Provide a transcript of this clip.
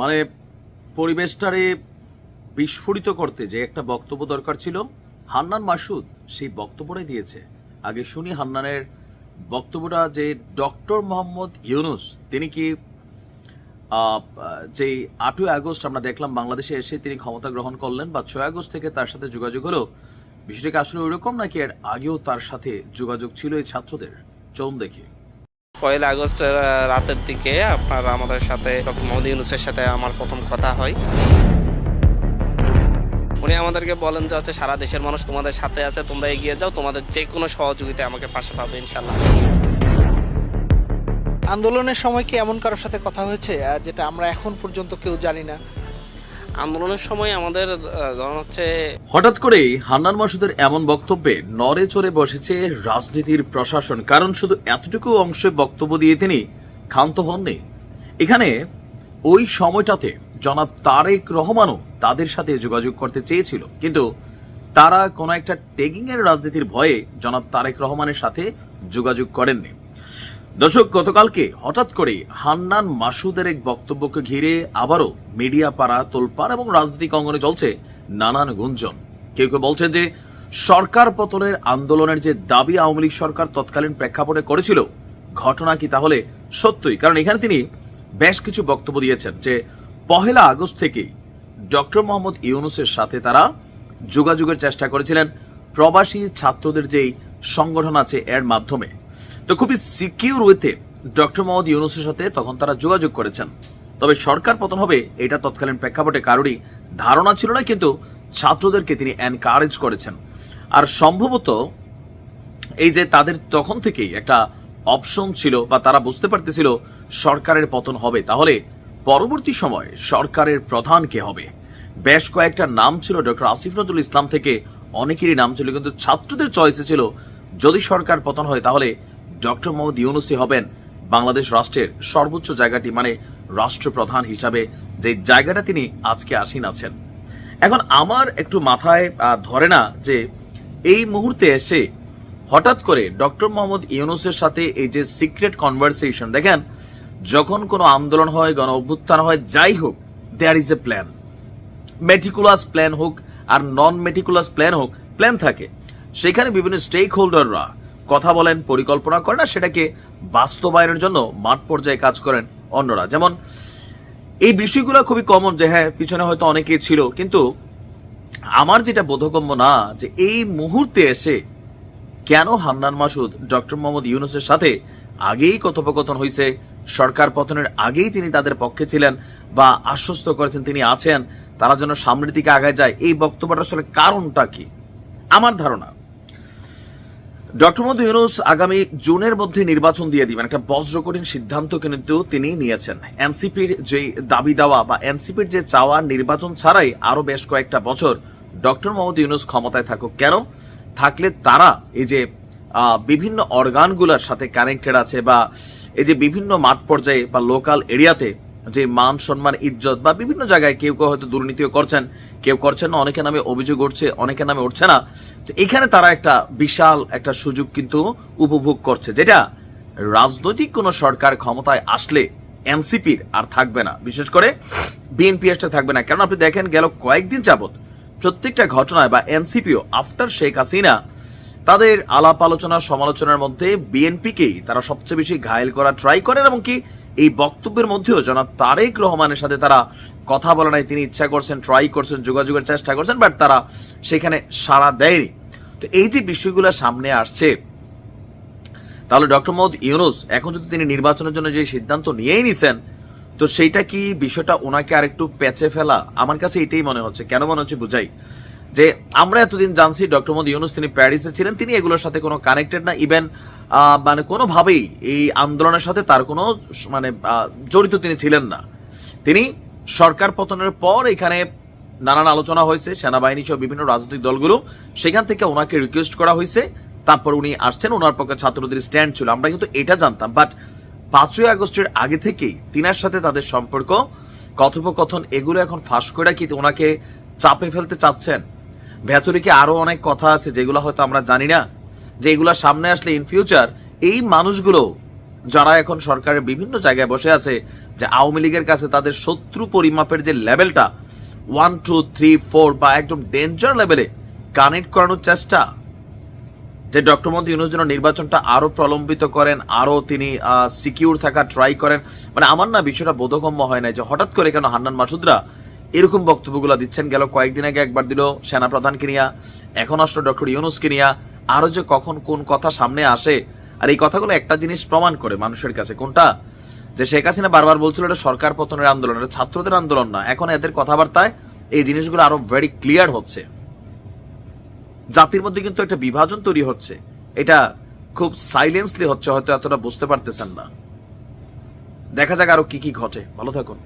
মানে পরিবেশটারে বিস্ফোরিত করতে যে একটা বক্তব্য দরকার ছিল, হান্নান মাসুদ সেই বক্তব্যটাই দিয়েছে। আগে শুনি হান্নানের বক্তব্যটা যে ডক্টর মোহাম্মদ ইউনুস, তিনি কি যে আটই আগস্ট আমরা দেখলাম বাংলাদেশে এসে তিনি ক্ষমতা গ্রহণ করলেন বা ছয় আগস্ট থেকে তার সাথে যোগাযোগ হলো বিষয়টাকে আসলে ওইরকম নাকি এর আগেও তার সাথে যোগাযোগ ছিল এই ছাত্রদের? চলুন দেখি। পয়লা আগস্ট রাতের দিকে আপনার আমাদের সাথে ডক্টর মোহাম্মদ ইউনুসের সাথে আমার প্রথম কথা হয়। উনি আমাদেরকে বলেন যে হচ্ছে, সারা দেশের মানুষ তোমাদের সাথে আছে, তোমরা এগিয়ে যাও, তোমাদের যে কোনো সহযোগিতা আমাকে পাশে পাবে, ইনশাল্লাহ। আন্দোলনের সময় কি এমন কারোর সাথে কথা হয়েছে যেটা আমরা এখন পর্যন্ত কেউ জানি না? আন্দোলনের সময় আমাদের হচ্ছে হঠাৎ করেই হান্নান মাসুদের এমন বক্তব্যে নড়ে চড়ে বসেছে রাজনীতির প্রশাসন, কারণ শুধু এতটুকু অংশে বক্তব্য দিয়ে তিনি ক্ষান্ত হননি। এখানে ওই সময়টাতে জনাব তারেক রহমানও তাদের সাথে যোগাযোগ করতে চেয়েছিল, কিন্তু তারা কোনো একটা টেগিং এর রাজনীতির ভয়ে জনাব তারেক রহমানের সাথে যোগাযোগ করেননি। দর্শক, গতকালকে হঠাৎ করে হান্নান মাসুদের এক বক্তব্যকে ঘিরে আবারও মিডিয়া পাড়া তোলপাড় এবং রাজনৈতিক অঙ্গনে চলছে নানান গুঞ্জন। কেউ কেউ বলছেন যে, সরকার পতনের আন্দোলনের যে দাবি আওয়ামী লীগ সরকার তৎকালীন প্রেক্ষাপটে করেছিল, ঘটনা কি তাহলে সত্যই? কারণ এখানে তিনি বেশ কিছু বক্তব্য দিয়েছেন যে, পহেলা আগস্ট থেকেই ডক্টর মোহাম্মদ ইউনুসের সাথে তারা যোগাযোগের চেষ্টা করেছিলেন। প্রবাসী ছাত্রদের যেই সংগঠন আছে, এর মাধ্যমে তো খুবই সিকিউর ওয়েতে ডক্টর মোহাম্মদ ইউনুসের সাথে তখন তারা যোগাযোগ করেছেন। তবে সরকার পতন হবে, এটা তৎকালীন প্রেক্ষাপটে কারোরই ধারণা ছিল না, কিন্তু ছাত্রদেরকে তিনি এনকারেজ করেছেন। আর সম্ভবত এই যে তাদের তখন থেকেই একটা অপশন ছিল বা তারা বুঝতে পারতেছিল সরকারের পতন হবে, তাহলে পরবর্তী সময় সরকারের প্রধান কে হবে? বেশ কয়েকটা নাম ছিল, ডক্টর আসিফ নজরুল ইসলাম থেকে অনেকেরই নাম ছিল, কিন্তু ছাত্রদের চয়েসে ছিল, যদি সরকার পতন হয় তাহলে ডক্টর মোহাম্মদ ইউনুসি হবেন বাংলাদেশ রাষ্ট্রের সর্বোচ্চ জায়গাটি মানে রাষ্ট্রপ্রধান হিসাবে যে জায়গাটা তিনি আজকে আসীন আছেন। এখন আমার একটু মাথায় ধরে না যে এই মুহূর্তে এসে হঠাৎ করে ডক্টর মোহাম্মদ ইউনুসের সাথে এই যে সিক্রেট কনভারসেশন, দেখেন, যখন কোনো আন্দোলন হয়, গণ অভ্যুত্থান হয়, যাই হোক there is a plan meticulous plan হোক আর নন মেটিকুলাস প্ল্যান হোক প্ল্যান থাকে। সেখানে বিভিন্ন স্টেক হোল্ডাররা কথা বলেন, পরিকল্পনা করেন আর সেটাকে বাস্তবায়নের জন্য মাঠ পর্যায়ে কাজ করেন অন্যরা। যেমন এই বিষয়গুলো খুবই কমন যে হ্যাঁ পিছনে হয়তো অনেকেই ছিল, কিন্তু আমার যেটা বোধগম্য না যে এই মুহূর্তে এসে কেন হান্নান মাসুদ, ডক্টর মোহাম্মদ ইউনুসের সাথে আগেই কথোপকথন হয়েছে সরকার পতনের আগেই তিনি তাদের পক্ষে ছিলেন বা আশ্বস্ত করেছেন তিনি আছেন, তারা যেন সামনের দিকে আগায় যায়, এই বক্তব্যটা আসলে কারণটা কি? আমার ধারণা ডক্টর মোহাম্মদ ইউনুস আগামী জুনের মধ্যে নির্বাচন দিয়ে দিবেন। একটা বজ্রকঠিন সিদ্ধান্ত কিন্তু তিনি নিয়েছেন। এনসিপির যে দাবি দেওয়া বা এনসিপির যে চাওয়া নির্বাচন ছাড়াই আরও বেশ কয়েকটা বছর ডক্টর মোহাম্মদ ইউনুস ক্ষমতায় থাকুক। কেন? থাকলে তারা এই যে বিভিন্ন অর্গানগুলোর সাথে কানেক্টেড আছে বা এই যে বিভিন্ন মাঠ পর্যায়ে বা লোকাল এরিয়াতে যে মান, সম্মান, ইজ্জত বা বিভিন্ন জায়গায় কেউ কেউ হয়তো দুর্নীতিও করছেন কেউ করছেন না, অনেকের নামে অভিযোগ উঠছে, অনেকের নামে উঠছে না। তো এখানে তারা একটা বিশাল একটা সুযোগ কিন্তু উপভোগ করছে, যেটা রাজনৈতিক কোনো সরকার ক্ষমতায় আসলে এনসিপির আর থাকবে না। বিশেষ করে বিএনপি আসতে থাকবে না। কারণ আপনি দেখেন, গেল কয়েকদিন যাবত প্রত্যেকটা ঘটনায় বা এনসিপিও আফটার শেখ হাসিনা তাদের আলাপ আলোচনা সমালোচনার মধ্যে বিএনপিকেই তারা সবচেয়ে বেশি ঘায়েল করা ট্রাই করেন এবং কি এই বক্তব্যের মধ্যেও জনাব তারেক রহমানের সাথে তারা কথা বলা নাই। তিনি ইচ্ছা করছেন ট্রাই করছেন, যোগাযোগের চেষ্টা করছেন বাট তারা সেখানে সাড়া দেয়নি। তো এই যে বিষয়গুলো সামনে আসছে, তাহলে ডক্টর মোহাম্মদ ইউনুস এখন যদি তিনি নির্বাচনের জন্য যে সিদ্ধান্ত নিয়েই নিছেন, তো সেইটা কি বিষয়টা ওনাকে আরেকটু পেঁচে ফেলা? আমার কাছে এটাই মনে হচ্ছে। কেন মনে হচ্ছে বুঝাই? যে আমরা এতদিন জানছি ডক্টর মোহাম্মদ ইউনুস তিনি প্যারিসে ছিলেন, তিনি এগুলোর সাথে কোনো কানেক্টেড না। ইভেন মানে কোনোভাবেই এই আন্দোলনের সাথে তার কোনো মানে জড়িত তিনি ছিলেন না। তিনি সরকার পতনের পর এখানে নানান আলোচনা হয়েছে, সেনাবাহিনী সহ বিভিন্ন রাজনৈতিক দলগুলো। সেখান থেকে ওনাকে রিকোয়েস্ট করা হয়েছে। তারপর উনি আসছেন, ওনার পক্ষে ছাত্রদের স্ট্যান্ড ছিল। আমরা কিন্তু এটা জানতাম বাট পাঁচই আগস্টের আগে থেকেই তিনার সাথে তাদের সম্পর্ক কথোপকথন এগুলো এখন ফাঁস করে কি ওনাকে চাপে ফেলতে চাচ্ছেন? ভেতরে কি আরও অনেক কথা আছে যেগুলো হয়তো আমরা জানি না? যে এগুলা সামনে আসলে ইন ফিউচার এই মানুষগুলো যারা এখন সরকারের বিভিন্ন জায়গায় বসে আছে, যে আওয়ামী লীগের কাছে তাদের শত্রু পরিমাপের যে লেভেলটা ওয়ান টু থ্রি ফোর বা একদম ডেঞ্জার লেভেলে কানেক্ট করানোর চেষ্টা, যে ডক্টর মোহাম্মদ ইউনুস যেন নির্বাচনটা আরও প্রলম্বিত করেন, আরও তিনি সিকিউর থাকা ট্রাই করেন মানে আমার না বিষয়টা বোধগম্য হয় না যে হঠাৎ করে কেন হান্নান মাসুদরা এরকম বক্তব্যগুলো দিচ্ছেন। গেল কয়েকদিন আগে একবার দিল সেনা প্রধানকে নিয়া, এখন আসলো ডক্টর ইউনুসকে নিয়া। আরও যে কখন কোন কথা সামনে আসে, আর এই কথাগুলো একটা জিনিস প্রমাণ করে মানুষের কাছে। কোনটা? যে শেখ হাসিনা বারবার বলছিল এটা সরকার পতনের আন্দোলন, এটা ছাত্রদের আন্দোলন না। এখন এদের কথাবার্তায় এই জিনিসগুলো আরও ভেরি ক্লিয়ার হচ্ছে। জাতির মধ্যে কিন্তু একটা বিভাজন তৈরি হচ্ছে। এটা খুব সাইলেন্সলি হচ্ছে, হয়তো এতটা বুঝতে পারতেছেন না। দেখা যাক আরও কি কি ঘটে। ভালো থাকুন।